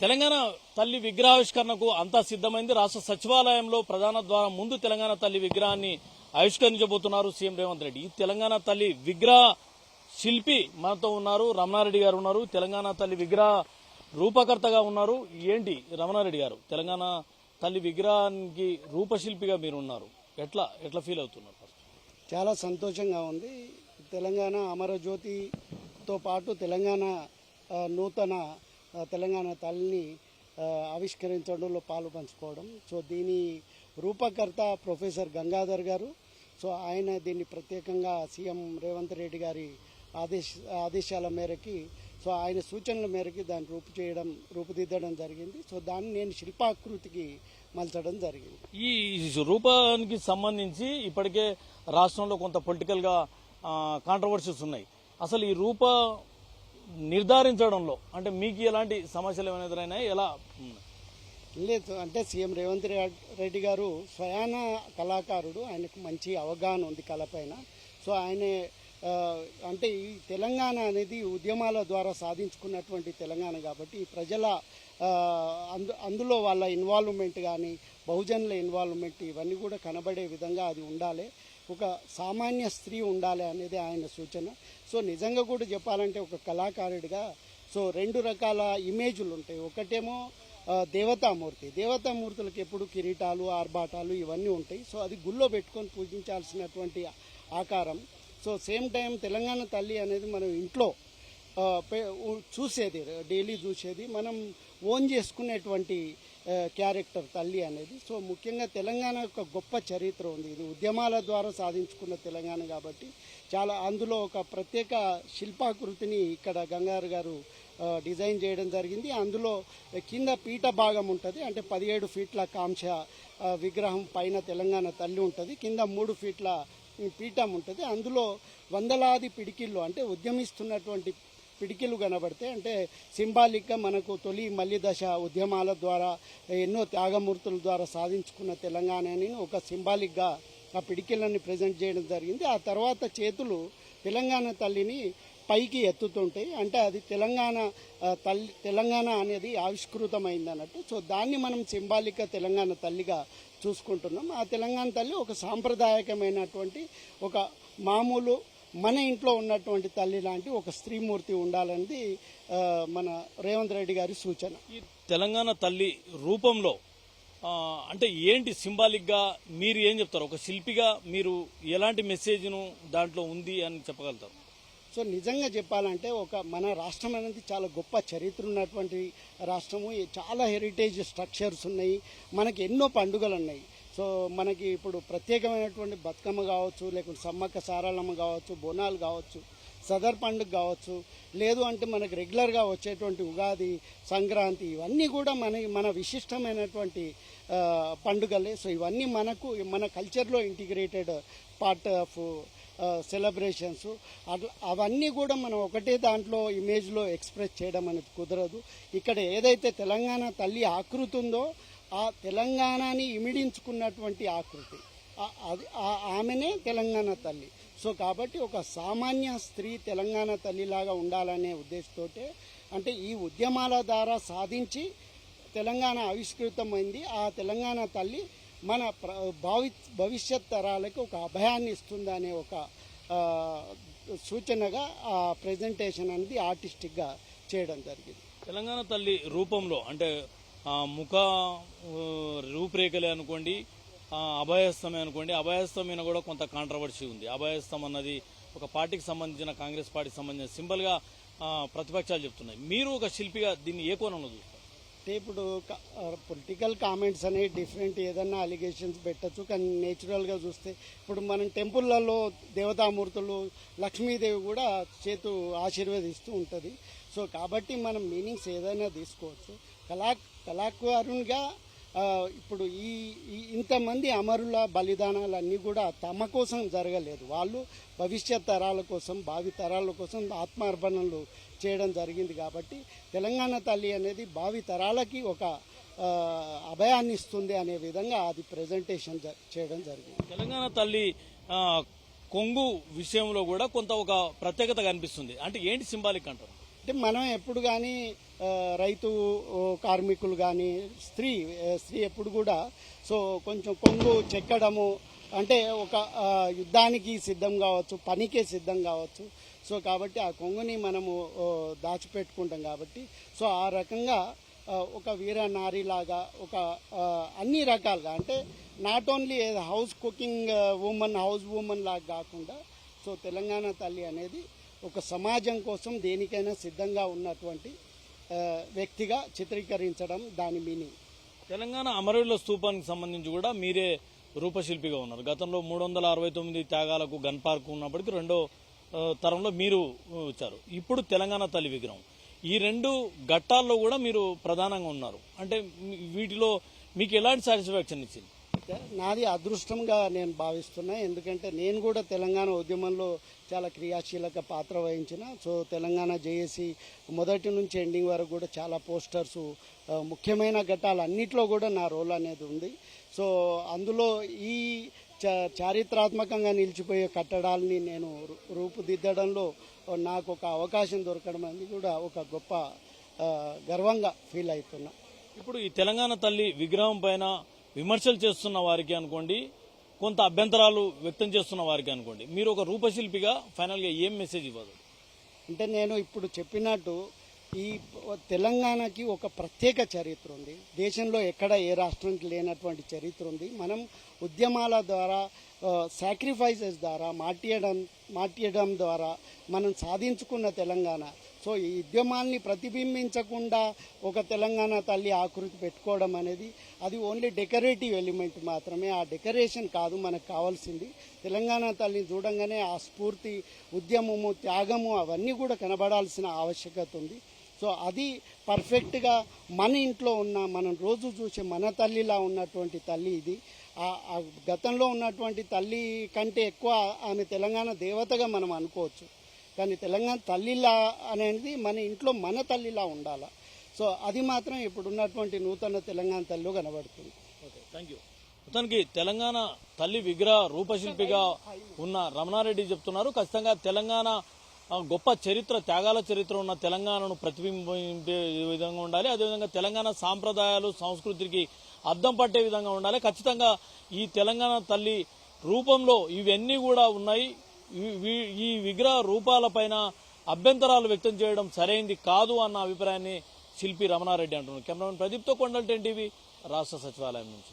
తెలంగాణ తల్లి విగ్రహావిష్కరణకు అంతా సిద్ధమైంది. రాష్ట్ర సచివాలయంలో ప్రధాన ద్వారా ముందు తెలంగాణ తల్లి విగ్రహాన్ని ఆవిష్కరించబోతున్నారు సీఎం రేవంత్ రెడ్డి. ఈ తెలంగాణ తల్లి విగ్రహ శిల్పి మనతో ఉన్నారు. రమణారెడ్డి గారు ఉన్నారు. తెలంగాణ తల్లి విగ్రహ రూపకర్తగా ఉన్నారు. ఏంటి రమణారెడ్డి గారు? తెలంగాణ తల్లి విగ్రహానికి రూపశిల్పిగా మీరు ఉన్నారు ఎట్లా ఎట్లా ఫీల్ అవుతున్నారు చాలా సంతోషంగా ఉంది. తెలంగాణ అమరజ్యోతితో పాటు తెలంగాణ నూతన తెలంగాణ తల్లిని ఆవిష్కరించడంలో పాలు పంచుకోవడం. సో దీని రూపకర్త ప్రొఫెసర్ గంగాధర్ గారు. సో ఆయన దీన్ని ప్రత్యేకంగా సీఎం రేవంత్ రెడ్డి గారి ఆదేశ ఆదేశాల మేరకి సో ఆయన సూచనల మేరకి దాన్ని రూపు చేయడం రూపుదిద్దడం జరిగింది. సో దాన్ని నేను శిల్పాకృతికి మలచడం జరిగింది. ఈ రూపానికి సంబంధించి ఇప్పటికే రాష్ట్రంలో కొంత పొలిటికల్గా కాంట్రవర్సీస్ ఉన్నాయి. అసలు ఈ రూప నిర్ధారించడంలో అంటే మీకు ఎలాంటి సమస్యలు ఏమైనా ఎదురైనాయి? ఎలా? లేదు అంటే సీఎం రేవంత్ రెడ్డి గారు స్వయాన కళాకారుడు. ఆయనకు మంచి అవగాహన ఉంది కళపైన. సో ఆయన అంటే ఈ తెలంగాణ అనేది ఉద్యమాల ద్వారా సాధించుకున్నటువంటి తెలంగాణ కాబట్టి ప్రజల అందు అందులో వాళ్ళ ఇన్వాల్వ్మెంట్ కానీ బహుజనుల ఇన్వాల్వ్మెంట్ ఇవన్నీ కూడా కనబడే విధంగా అది ఉండాలి. ఒక సామాన్య స్త్రీ ఉండాలి అనేది ఆయన సూచన. సో నిజంగా కూడా చెప్పాలంటే ఒక కళాకారుడిగా సో రెండు రకాల ఇమేజ్లు ఉంటాయి. ఒకటేమో దేవతామూర్తి. దేవతామూర్తులకు ఎప్పుడు కిరీటాలు ఆర్భాటాలు ఇవన్నీ ఉంటాయి. సో అది గుళ్ళో పెట్టుకొని పూజించాల్సినటువంటి ఆకారం. సో సేమ్ టైం తెలంగాణ తల్లి అనేది మనం ఇంట్లో చూసేది డైలీ చూసేది. మనం ఓన్ చేసుకునేటువంటి క్యారెక్టర్ తల్లి అనేది. సో ముఖ్యంగా తెలంగాణ యొక్క గొప్ప చరిత్ర ఉంది. ఇది ఉద్యమాల ద్వారా సాధించుకున్న తెలంగాణ కాబట్టి చాలా అందులో ఒక ప్రత్యేక శిల్పాకృతిని ఇక్కడ గంగారు గారు డిజైన్ చేయడం జరిగింది. అందులో కింద పీఠ భాగం ఉంటుంది. అంటే పదిహేడు ఫీట్ల కాంక్ష విగ్రహం పైన తెలంగాణ తల్లి ఉంటుంది. కింద మూడు ఫీట్ల పీఠం ఉంటుంది. అందులో వందలాది పిడికిళ్ళు అంటే ఉద్యమిస్తున్నటువంటి పిడికిలు కనబడితే అంటే సింబాలిక్గా మనకు తొలి మల్లి దశ ఉద్యమాల ద్వారా ఎన్నో త్యాగమూర్తుల ద్వారా సాధించుకున్న తెలంగాణని ఒక సింబాలిక్గా ఆ పిడికిళ్ళని ప్రజెంట్ చేయడం జరిగింది. ఆ తర్వాత చేతులు తెలంగాణ తల్లిని పైకి ఎత్తుతుంటాయి. అంటే అది తెలంగాణ తల్లి తెలంగాణ అనేది ఆవిష్కృతమైంది అన్నట్టు సో దాన్ని మనం సింబాలిక్గా తెలంగాణ తల్లిగా చూసుకుంటున్నాం. ఆ తెలంగాణ తల్లి ఒక సాంప్రదాయకమైనటువంటి ఒక మామూలు మన ఇంట్లో ఉన్నటువంటి తల్లి లాంటి ఒక స్త్రీమూర్తి ఉండాలన్నది మన రేవంత్ రెడ్డి గారి సూచన. ఈ తెలంగాణ తల్లి రూపంలో అంటే ఏంటి సింబాలిక్గా మీరు ఏం చెప్తారు? ఒక శిల్పిగా మీరు ఎలాంటి మెసేజ్ను దాంట్లో ఉంది అని చెప్పగలుగుతారు? సో నిజంగా చెప్పాలంటే ఒక మన రాష్ట్రం అనేది చాలా గొప్ప చరిత్ర ఉన్నటువంటి రాష్ట్రము. చాలా హెరిటేజ్ స్ట్రక్చర్స్ ఉన్నాయి. మనకి ఎన్నో పండుగలు ఉన్నాయి. సో మనకి ఇప్పుడు ప్రత్యేకమైనటువంటి బతుకమ్మ కావచ్చు లేకుంటే సమ్మక్క సారాలమ్మ కావచ్చు బోనాలు కావచ్చు సదర్ పండుగ కావచ్చు లేదు అంటే మనకు రెగ్యులర్గా వచ్చేటువంటి ఉగాది సంక్రాంతి ఇవన్నీ కూడా మన మన విశిష్టమైనటువంటి పండుగలే. సో ఇవన్నీ మనకు మన కల్చర్లో ఇంటిగ్రేటెడ్ పార్ట్ ఆఫ్ సెలబ్రేషన్స్. అట్లా అవన్నీ కూడా మనం ఒకటే దాంట్లో ఇమేజ్లో ఎక్స్ప్రెస్ చేయడం అనేది కుదరదు. ఇక్కడ ఏదైతే తెలంగాణ తల్లి ఆకృతి ఉందో ఆ తెలంగాణని ఇమిడించుకున్నటువంటి ఆకృతి అది ఆ- ఆమెనే తెలంగాణ తల్లి. సో కాబట్టి ఒక సామాన్య స్త్రీ తెలంగాణ తల్లిలాగా ఉండాలనే ఉద్దేశంతో అంటే ఈ ఉద్యమాల ద్వారా సాధించి తెలంగాణ ఆవిష్కృతమైంది. ఆ తెలంగాణ తల్లి మన ప్ర- భావి భవిష్యత్ తరాలకు ఒక అభయాన్ని ఇస్తుందనే ఒక సూచనగా ఆ ప్రజెంటేషన్ అనేది ఆర్టిస్టిక్గా చేయడం జరిగింది. తెలంగాణ తల్లి రూపంలో అంటే ముఖ రూపురేఖలే అనుకోండి అభయస్థమే అభయస్తమే అనుకోండి అభయస్తం మీద కూడా కొంత కాంట్రవర్సీ ఉంది. అభయస్తం అన్నది ఒక పార్టీకి సంబంధించిన కాంగ్రెస్ పార్టీకి సంబంధించిన సింబల్గా ప్రతిపక్షాలు చెప్తున్నాయి. మీరు ఒక శిల్పిగా దీన్ని ఏ కోణంలో చూస్తారు? అంటే ఇప్పుడు పొలిటికల్ కామెంట్స్ అనేవి డిఫరెంట్ ఏదన్నా అలిగేషన్స్ పెట్టచ్చు కానీ నేచురల్గా చూస్తే ఇప్పుడు మనం టెంపుల్లలో దేవతామూర్తులు లక్ష్మీదేవి కూడా చేతు ఆశీర్వదిస్తూ ఉంటుంది. సో కాబట్టి మనం మీనింగ్స్ ఏదైనా తీసుకోవచ్చు. కళా కళాకారునిగా ఇప్పుడు ఈ ఇంతమంది అమరుల బలిదానాలు అన్నీ కూడా తమ కోసం జరగలేదు. వాళ్ళు భవిష్యత్ తరాల కోసం భావి తరాల కోసం ఆత్మార్పణలు చేయడం జరిగింది కాబట్టి తెలంగాణ తల్లి అనేది భావి తరాలకి ఒక అభయాన్ని ఇస్తుంది అనే విధంగా అది ప్రజెంటేషన్ జ- చేయడం జరిగింది. తెలంగాణ తల్లి కొంగు విషయంలో కూడా కొంత ఒక ప్రత్యేకత కనిపిస్తుంది. అంటే ఏంటి సింబాలిక్ అంటారు? అంటే మనం ఎప్పుడు కానీ రైతు కార్మికులు కానీ స్త్రీ స్త్రీ ఎప్పుడు కూడా సో కొంచెం కొంగు చెక్కడము అంటే ఒక యుద్ధానికి సిద్ధం కావచ్చు పనికే సిద్ధం కావచ్చు. సో కాబట్టి ఆ కొంగుని మనము దాచిపెట్టుకుంటాం కాబట్టి సో ఆ రకంగా ఒక వీర నారిలాగా ఒక అన్ని రకాలుగా అంటే not only house cooking women house women లాగా కాకుండా సో తెలంగాణ తల్లి అనేది ఒక సమాజం కోసం దేనికైనా సిద్ధంగా ఉన్నటువంటి వ్యక్తిగా చిత్రీకరించడం దాని మీనింగ్. తెలంగాణ అమరవీరుల స్తూపానికి సంబంధించి కూడా మీరే రూపశిల్పిగా ఉన్నారు. గతంలో మూడు వందల అరవై తొమ్మిది త్యాగాలకు గన్ పార్క్ ఉన్నప్పటికీ రెండో తరంలో మీరు వచ్చారు. ఇప్పుడు తెలంగాణ తల్లి విగ్రహం. ఈ రెండు ఘట్టాల్లో కూడా మీరు ప్రధానంగా ఉన్నారు. అంటే వీటిలో మీకు ఎలాంటి సాటిస్ఫాక్షన్ ఇచ్చింది? నాది అదృష్టంగా నేను భావిస్తున్నా. ఎందుకంటే నేను కూడా తెలంగాణ ఉద్యమంలో చాలా క్రియాశీలక పాత్ర వహించిన. సో తెలంగాణ జేఏసీ మొదటి నుంచి ఎండింగ్ వరకు కూడా చాలా పోస్టర్స్ ముఖ్యమైన ఘట్టాలు అన్నిట్లో కూడా నా రోల్ అనేది ఉంది. సో అందులో ఈ చ- చారిత్రాత్మకంగా నిలిచిపోయే కట్టడాలని నేను రూ- రూపుదిద్దడంలో నాకు ఒక అవకాశం దొరకడం అనేది కూడా ఒక గొప్ప గర్వంగా ఫీల్ అవుతున్నా. ఇప్పుడు ఈ తెలంగాణ తల్లి విగ్రహం పైన విమర్శలు చేస్తున్న వారికి అనుకోండి కొంత అభ్యంతరాలు వ్యక్తం చేస్తున్న వారికి అనుకోండి మీరు ఒక రూపశిల్పిగా ఫైనల్గా ఏం మెసేజ్ ఇవ్వదు? అంటే నేను ఇప్పుడు చెప్పినట్టు ఈ తెలంగాణకి ఒక ప్రత్యేక చరిత్ర ఉంది. దేశంలో ఎక్కడ ఏ రాష్ట్రానికి లేనటువంటి చరిత్ర ఉంది. మనం ఉద్యమాల ద్వారా సాక్రిఫైసెస్ ద్వారా మాటియడం మాటియడం ద్వారా మనం సాధించుకున్న తెలంగాణ. సో ఈ ఉద్యమాన్ని ప్రతిబింబించకుండా ఒక తెలంగాణ తల్లి ఆకృతి పెట్టుకోవడం అనేది అది ఓన్లీ డెకరేటివ్ ఎలిమెంట్ మాత్రమే. ఆ డెకరేషన్ కాదు మనకు కావాల్సింది. తెలంగాణ తల్లిని చూడంగానే ఆ స్ఫూర్తి ఉద్యమము త్యాగము అవన్నీ కూడా కనబడాల్సిన ఆవశ్యకత ఉంది. సో అది పర్ఫెక్ట్గా మన ఇంట్లో ఉన్న మనం రోజు చూసే మన తల్లిలా ఉన్నటువంటి తల్లి ఇది. గతంలో ఉన్నటువంటి తల్లి కంటే ఎక్కువ ఆమె తెలంగాణ దేవతగా మనం అనుకోవచ్చు. కానీ తెలంగాణ తల్లిలా అనేది మన ఇంట్లో మన తల్లిలా ఉండాలి. సో అది మాత్రం ఇప్పుడు ఉన్నటువంటి నూతన తెలంగాణ తల్లిలో కనబడుతుంది. Okay thank you. మొత్తానికి తెలంగాణ తల్లి విగ్రహ రూపశిల్పిగా ఉన్న రమణారెడ్డి చెప్తున్నారు. ఖచ్చితంగా తెలంగాణ గొప్ప చరిత్ర త్యాగాల చరిత్ర ఉన్న తెలంగాణను ప్రతిబింబించే విధంగా ఉండాలి. అదేవిధంగా తెలంగాణ సాంప్రదాయాలు సంస్కృతికి అద్దం పట్టే విధంగా ఉండాలి. ఖచ్చితంగా ఈ తెలంగాణ తల్లి రూపంలో ఇవన్నీ కూడా ఉన్నాయి. ఈ- విగ్రహ రూపాలపైన అభ్యంతరాలు వ్యక్తం చేయడం సరైంది కాదు అన్న అభిప్రాయాన్ని శిల్పి రమణారెడ్డి అంటున్నారు. కెమెరామెన్ ప్రదీప్తో కొండల్ టెన్ టీవీ రాష్ట్ర సచివాలయం నుంచి.